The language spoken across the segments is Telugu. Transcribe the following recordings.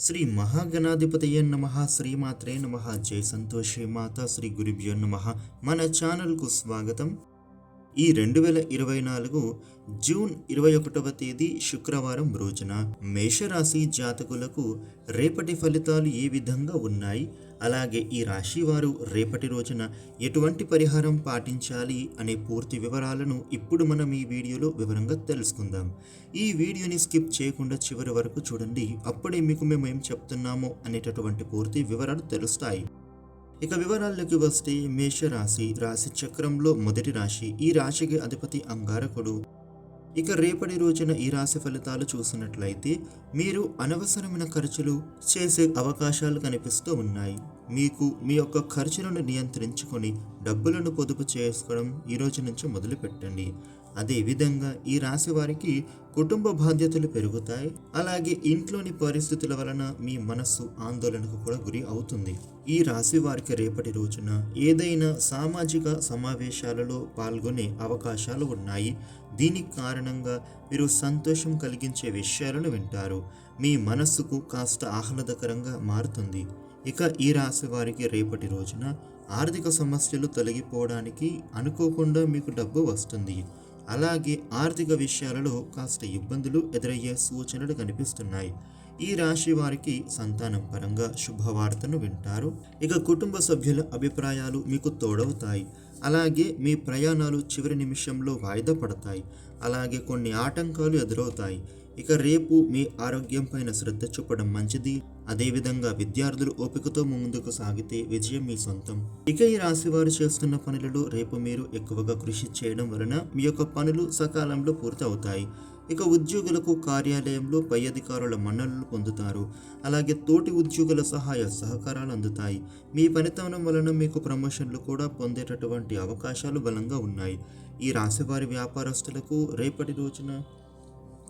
శ్రీ మహాగణాధిపతయ నమ శ్రీమాత్రే నమ జై సంతోషే మాత శ్రీ గురుభ్యో నమ. మన ఛానల్కు స్వాగతం. ఈ రెండు వేల ఇరవై నాలుగు జూన్ ఇరవై ఒకటవ తేదీ శుక్రవారం రోజున మేషరాశి జాతకులకు రేపటి ఫలితాలు ఏ విధంగా ఉన్నాయి? అలాగే ఈ రాశి వారు రేపటి రోజున ఎటువంటి పరిహారం పాటించాలి అనే పూర్తి వివరాలను ఇప్పుడు మనం ఈ వీడియోలో వివరంగా తెలుసుకుందాం. ఈ వీడియోని స్కిప్ చేయకుండా చివరి వరకు చూడండి అప్పుడే మీకు మేము ఏం చెప్తున్నామో అనేటటువంటి పూర్తి వివరాలు తెలుస్తాయి. ఇక వివరాల్లోకి వస్తే మేషరాశి రాశి చక్రంలో మొదటి రాశి. ఈ రాశికి అధిపతి అంగారకుడు. ఇక రేపటి రోజున ఈ రాశి ఫలితాలు చూసినట్లయితే మీరు అనవసరమైన ఖర్చులు చేసే అవకాశాలు కనిపిస్తూ ఉన్నాయి. మీకు మీ యొక్క ఖర్చులను నియంత్రించుకొని డబ్బులను పొదుపు చేసుకోవడం ఈ రోజు నుంచి మొదలు పెట్టండి అదేవిధంగా ఈ రాశి వారికి కుటుంబ బాధ్యతలు పెరుగుతాయి. అలాగే ఇంట్లోని పరిస్థితుల వలన మీ మనస్సు ఆందోళనకు కూడా గురి అవుతుంది. ఈ రాశి వారికి రేపటి రోజున ఏదైనా సామాజిక సమావేశాలలో పాల్గొనే అవకాశాలు ఉన్నాయి. దీనికి కారణంగా మీరు సంతోషం కలిగించే విషయాలను వింటారు. మీ మనస్సుకు కాస్త ఆహ్లాదకరంగా మారుతుంది. ఇక ఈ రాశి వారికి రేపటి రోజున ఆర్థిక సమస్యలు తొలగిపోవడానికి అనుకోకుండా మీకు డబ్బు వస్తుంది. అలాగే ఆర్థిక విషయాలలో కాస్త ఇబ్బందులు ఎదురయ్యే సూచనలు కనిపిస్తున్నాయి. ఈ రాశి వారికి సంతానం పరంగా శుభవార్తను వింటారు. ఇక కుటుంబ సభ్యుల అభిప్రాయాలు మీకు తోడవుతాయి. అలాగే మీ ప్రయాణాలు చివరి నిమిషంలో వాయిదా పడతాయి. అలాగే కొన్ని ఆటంకాలు ఎదురవుతాయి. ఇక రేపు మీ ఆరోగ్యం పైన శ్రద్ధ చూపడం మంచిది. అదేవిధంగా విద్యార్థులు ఓపికతో ముందుకు సాగితే విజయం మీ సొంతం. ఇక ఈ రాశి వారు చేస్తున్న పనులలో రేపు మీరు ఎక్కువగా కృషి చేయడం వలన మీ యొక్క పనులు సకాలంలో పూర్తి అవుతాయి ఇక ఉద్యోగులకు కార్యాలయంలో పై అధికారుల మన్ననలు పొందుతారు. అలాగే తోటి ఉద్యోగుల సహాయ సహకారాలు అందుతాయి. మీ పనితనం వలన మీకు ప్రమోషన్లు కూడా పొందేటటువంటి అవకాశాలు బలంగా ఉన్నాయి. ఈ రాశివారి వ్యాపారస్తులకు రేపటి రోజున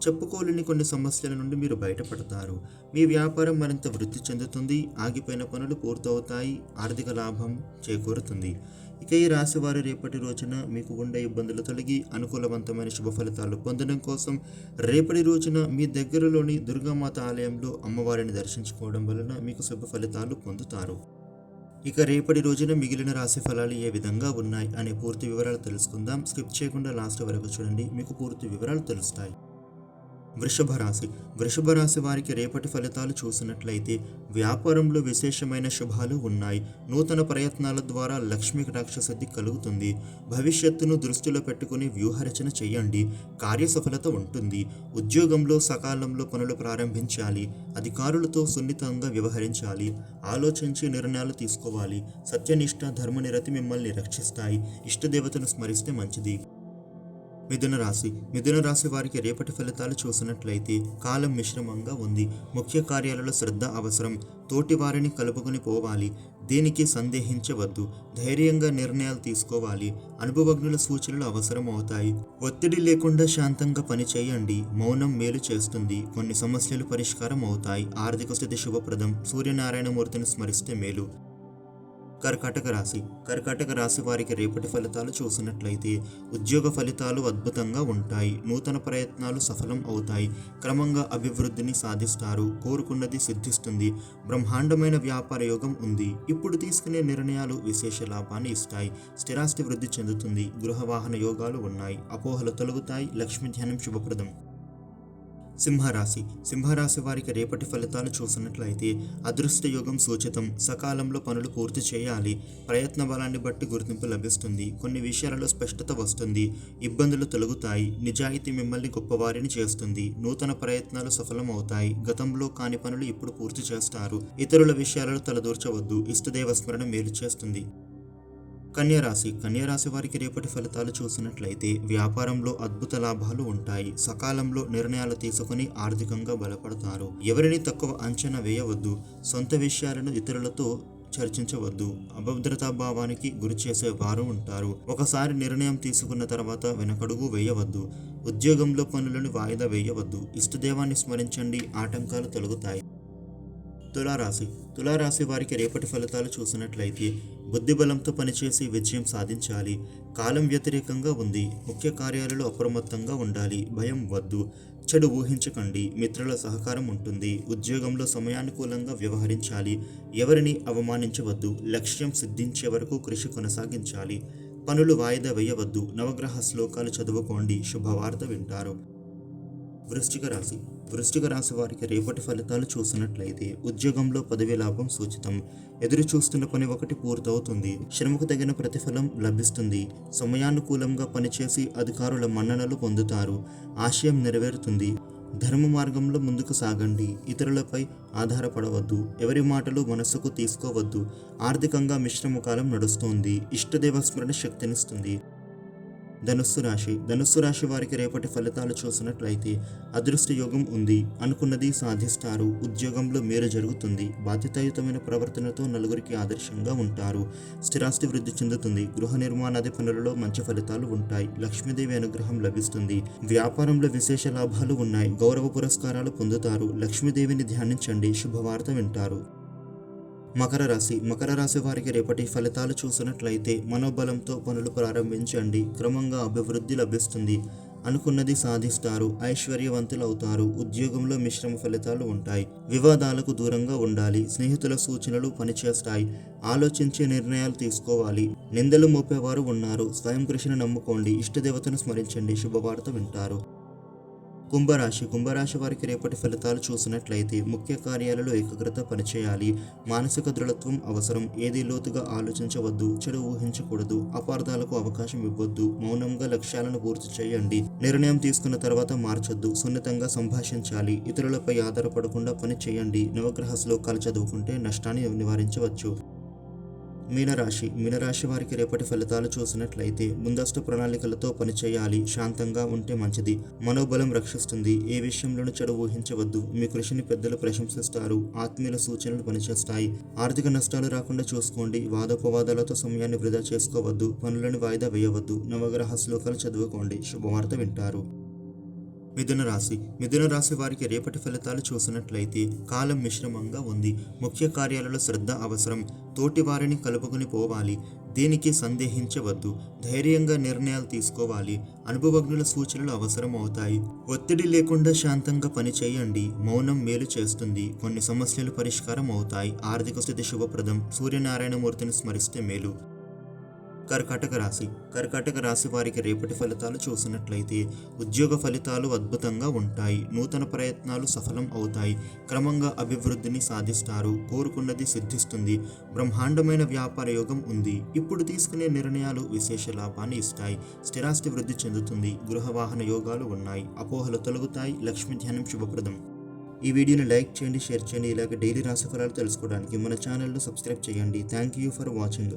చెప్పుకోలేని కొన్ని సమస్యల నుండి మీరు బయటపడతారు. మీ వ్యాపారం మరింత వృద్ధి చెందుతుంది ఆగిపోయిన పనులు పూర్తవుతాయి ఆర్థిక లాభం చేకూరుతుంది. ఇక ఈ రాశి వారి రేపటి రోజున మీకు ఉండే ఇబ్బందులు తొలగి అనుకూలవంతమైన శుభ ఫలితాలు పొందడం కోసం రేపటి రోజున మీ దగ్గరలోని దుర్గామాత ఆలయంలో అమ్మవారిని దర్శించుకోవడం వలన మీకు శుభ ఫలితాలు పొందుతారు. ఇక రేపటి రోజున మిగిలిన రాశి ఫలాలు ఏ విధంగా ఉన్నాయి అనే పూర్తి వివరాలు తెలుసుకుందాం. స్కిప్ చేయకుండా లాస్ట్ వరకు చూడండి మీకు పూర్తి వివరాలు తెలుస్తాయి. వృషభ రాశి వృషభ రాశి వారికి రేపటి ఫలితాలు చూసినట్లయితే వ్యాపారంలో విశేషమైన శుభాలు ఉన్నాయి. నూతన ప్రయత్నాల ద్వారా లక్ష్మీ కటాక్ష కలుగుతుంది. భవిష్యత్తును దృష్టిలో పెట్టుకుని వ్యూహరచన చేయండి. కార్యసఫలత ఉంటుంది. ఉద్యోగంలో సకాలంలో పనులు ప్రారంభించాలి. అధికారులతో సున్నితంగా వ్యవహరించాలి. ఆలోచించి నిర్ణయాలు తీసుకోవాలి. సత్యనిష్ట ధర్మనిరతి మిమ్మల్ని రక్షిస్తాయి. ఇష్టదేవతను స్మరిస్తే మంచిది. మిథున రాశి. మిథున రాశి వారికి రేపటి ఫలితాలు చూసినట్లయితే కాలం మిశ్రమంగా ఉంది. ముఖ్య కార్యాలలో శ్రద్ధ అవసరం. తోటి వారిని కలుపుకొని పోవాలి. దేనికి సందేహించవద్దు. ధైర్యంగా నిర్ణయాలు తీసుకోవాలి. అనుభవజ్ఞుల సూచనలు అవసరం అవుతాయి. ఒత్తిడి లేకుండా శాంతంగా పని చేయండి. మౌనం మేలు చేస్తుంది. కొన్ని సమస్యలు పరిష్కారం అవుతాయి. ఆర్థిక స్థితి శుభప్రదం. సూర్యనారాయణమూర్తిని స్మరిస్తే మేలు. కర్కాటక రాశి. కర్కాటక రాశి వారికి రేపటి ఫలితాలు చూసినట్లయితే ఉద్యోగ ఫలితాలు అద్భుతంగా ఉంటాయి. నూతన ప్రయత్నాలు సఫలం అవుతాయి. క్రమంగా అభివృద్ధిని సాధిస్తారు. కోరుకున్నది సిద్ధిస్తుంది. బ్రహ్మాండమైన వ్యాపార యోగం ఉంది. ఇప్పుడు తీసుకునే నిర్ణయాలు విశేష లాభాన్ని ఇస్తాయి. స్థిరాస్తి వృద్ధి చెందుతుంది. గృహ వాహన యోగాలు ఉన్నాయి. అపోహలు తొలగుతాయి. లక్ష్మీ ధ్యానం శుభప్రదం. సింహరాశి. సింహరాశి వారికి రేపటి ఫలితాలు చూసినట్లయితే అదృష్ట యోగం సూచితం. సకాలంలో పనులు పూర్తి చేయాలి. ప్రయత్న బలాన్ని బట్టి గుర్తింపు లభిస్తుంది. కొన్ని విషయాలలో స్పష్టత వస్తుంది. ఇబ్బందులు తొలగుతాయి. నిజాయితీ మిమ్మల్ని గొప్పవారిని చేస్తుంది. నూతన ప్రయత్నాలు సఫలం అవుతాయి గతంలో కాని పనులు ఇప్పుడు పూర్తి చేస్తారు. ఇతరుల విషయాలలో తలదూర్చవద్దు. ఇష్టదేవ స్మరణ మేలు చేస్తుంది. కన్యరాశి. కన్యరాశి వారికి రేపటి ఫలితాలు చూసినట్లయితే వ్యాపారంలో అద్భుత లాభాలు ఉంటాయి. సకాలంలో నిర్ణయాలు తీసుకుని ఆర్థికంగా బలపడతారు. ఎవరిని తక్కువ అంచనా వేయవద్దు. సొంత విషయాలను ఇతరులతో చర్చించవద్దు. అభద్రతా భావానికి గురి చేసే వారు ఉంటారు. ఒకసారి నిర్ణయం తీసుకున్న తర్వాత వెనకడుగు వేయవద్దు. ఉద్యోగంలో పనులను వాయిదా వేయవద్దు. ఇష్టదేవాన్ని స్మరించండి. ఆటంకాలు తొలగుతాయి. తులారాశి. తులారాశి వారికి రేపటి ఫలితాలు చూసినట్లయితే బుద్ధిబలంతో పనిచేసి విజయం సాధించాలి. కాలం వ్యతిరేకంగా ఉంది. ముఖ్య కార్యాలలో అప్రమత్తంగా ఉండాలి. భయం వద్దు. చెడు ఊహించకండి. మిత్రుల సహకారం ఉంటుంది. ఉద్యోగంలో సమయానుకూలంగా వ్యవహరించాలి. ఎవరిని అవమానించవద్దు. లక్ష్యం సిద్ధించే వరకు కృషి కొనసాగించాలి. పనులు వాయిదా వేయవద్దు. నవగ్రహ శ్లోకాలు చదువుకోండి. శుభవార్త వింటారు. వృశ్చిక రాశి. వృశ్చిక రాశి వారికి రేపటి ఫలితాలు చూసినట్లయితే ఉద్యోగంలో పదవి లాభం సూచితం. ఎదురు చూస్తున్న పని ఒకటి పూర్తవుతుంది. శ్రమకు తగిన ప్రతిఫలం లభిస్తుంది. సమయానుకూలంగా పనిచేసి అధికారుల మన్ననలు పొందుతారు. ఆశయం నెరవేరుతుంది. ధర్మ మార్గంలో ముందుకు సాగండి. ఇతరులపై ఆధారపడవద్దు. ఎవరి మాటలు మనస్సుకు తీసుకోవద్దు. ఆర్థికంగా మిశ్రమ కాలం నడుస్తోంది. ఇష్టదేవ స్మరణ శక్తినిస్తుంది. ధనుస్సు రాశి. ధనుస్సు రాశి వారికి రేపటి ఫలితాలు చూసినట్లయితే అదృష్ట యోగం ఉంది అనుకున్నది సాధిస్తారు. ఉద్యోగంలో మేలు జరుగుతుంది. బాధ్యతాయుతమైన ప్రవర్తనతో నలుగురికి ఆదర్శంగా ఉంటారు. స్థిరాస్తి వృద్ధి చెందుతుంది. గృహ నిర్మాణాది పనులలో మంచి ఫలితాలు ఉంటాయి. లక్ష్మీదేవి అనుగ్రహం లభిస్తుంది. వ్యాపారంలో విశేష లాభాలు ఉన్నాయి. గౌరవ పురస్కారాలు పొందుతారు. లక్ష్మీదేవిని ధ్యానించండి. శుభవార్త వింటారు. మకర రాశి. మకర రాశి వారికి రేపటి ఫలితాలు చూసినట్లయితే మనోబలంతో పనులు ప్రారంభించండి. క్రమంగా అభివృద్ధి లభిస్తుంది. అనుకున్నది సాధిస్తారు. ఐశ్వర్యవంతులు అవుతారు ఉద్యోగంలో మిశ్రమ ఫలితాలు ఉంటాయి. వివాదాలకు దూరంగా ఉండాలి. స్నేహితుల సూచనలు పనిచేస్తాయి. ఆలోచించే నిర్ణయాలు తీసుకోవాలి. నిందలు మోపేవారు ఉన్నారు. స్వయం కృషిని నమ్ముకోండి. ఇష్టదేవతను స్మరించండి. శుభవార్త వింటారు. కుంభరాశి. కుంభరాశి వారికి రేపటి ఫలితాలు చూసినట్లయితే ముఖ్య కార్యాలలో ఏకాగ్రత పనిచేయాలి. మానసిక దృఢత్వం అవసరం. ఏది లోతుగా ఆలోచించవద్దు చెడు ఊహించకూడదు అపార్థాలకు అవకాశం ఇవ్వద్దు మౌనంగా లక్ష్యాలను పూర్తి చేయండి. నిర్ణయం తీసుకున్న తర్వాత మార్చొద్దు సున్నితంగా సంభాషించాలి. ఇతరులపై ఆధారపడకుండా పని చేయండి. నవగ్రహ శ్లోకాలు చదువుకుంటే నష్టాన్ని నివారించవచ్చు. మీనరాశి. మీనరాశి వారికి రేపటి ఫలితాలు చూసినట్లయితే ముందస్తు ప్రణాళికలతో పనిచేయాలి శాంతంగా ఉంటే మంచిది. మనోబలం రక్షిస్తుంది. ఏ విషయంలోనూ చెడు ఊహించవద్దు. మీ కృషిని పెద్దలు ప్రశంసిస్తారు. ఆత్మీయుల సూచనలు పనిచేస్తాయి. ఆర్థిక నష్టాలు రాకుండా చూసుకోండి. వాదోపవాదాలతో సమయాన్ని వృధా చేసుకోవద్దు. పనులను వాయిదా వేయవద్దు. నవగ్రహ శ్లోకాలు చదువుకోండి. శుభవార్త వింటారు. మిథున రాశి. మిథున రాశి వారికి రేపటి ఫలితాలు చూసినట్లయితే కాలం మిశ్రమంగా ఉంది. ముఖ్య కార్యాలలో శ్రద్ధ అవసరం. తోటి వారిని కలుపుకొని పోవాలి. దేనికి సందేహించవద్దు. ధైర్యంగా నిర్ణయాలు తీసుకోవాలి. అనుభవజ్ఞుల సూచనలు అవసరం అవుతాయి. ఒత్తిడి లేకుండా శాంతంగా పని చేయండి. మౌనం మేలు చేస్తుంది. కొన్ని సమస్యలు పరిష్కారం అవుతాయి. ఆర్థిక స్థితి శుభప్రదం. సూర్యనారాయణమూర్తిని స్మరిస్తే మేలు. కర్కాటక రాశి. కర్కాటక రాశి వారికి రేపటి ఫలితాలు చూసినట్లయితే ఉద్యోగ ఫలితాలు అద్భుతంగా ఉంటాయి. నూతన ప్రయత్నాలు సఫలం అవుతాయి. క్రమంగా అభివృద్ధిని సాధిస్తారు. కోరుకున్నది సిద్ధిస్తుంది. బ్రహ్మాండమైన వ్యాపార యోగం ఉంది. ఇప్పుడు తీసుకునే నిర్ణయాలు విశేష లాభాన్ని ఇస్తాయి. స్థిరాస్తి వృద్ధి చెందుతుంది. గృహవాహన యోగాలు ఉన్నాయి. అపోహలు తొలగుతాయి. లక్ష్మీ ధ్యానం శుభప్రదం. ఈ వీడియోని లైక్ చేయండి షేర్ చేయండి. ఇలాగ డైలీ రాశి ఫలాలు తెలుసుకోవడానికి మన ఛానల్ను సబ్స్క్రైబ్ చేయండి. Thank you for watching.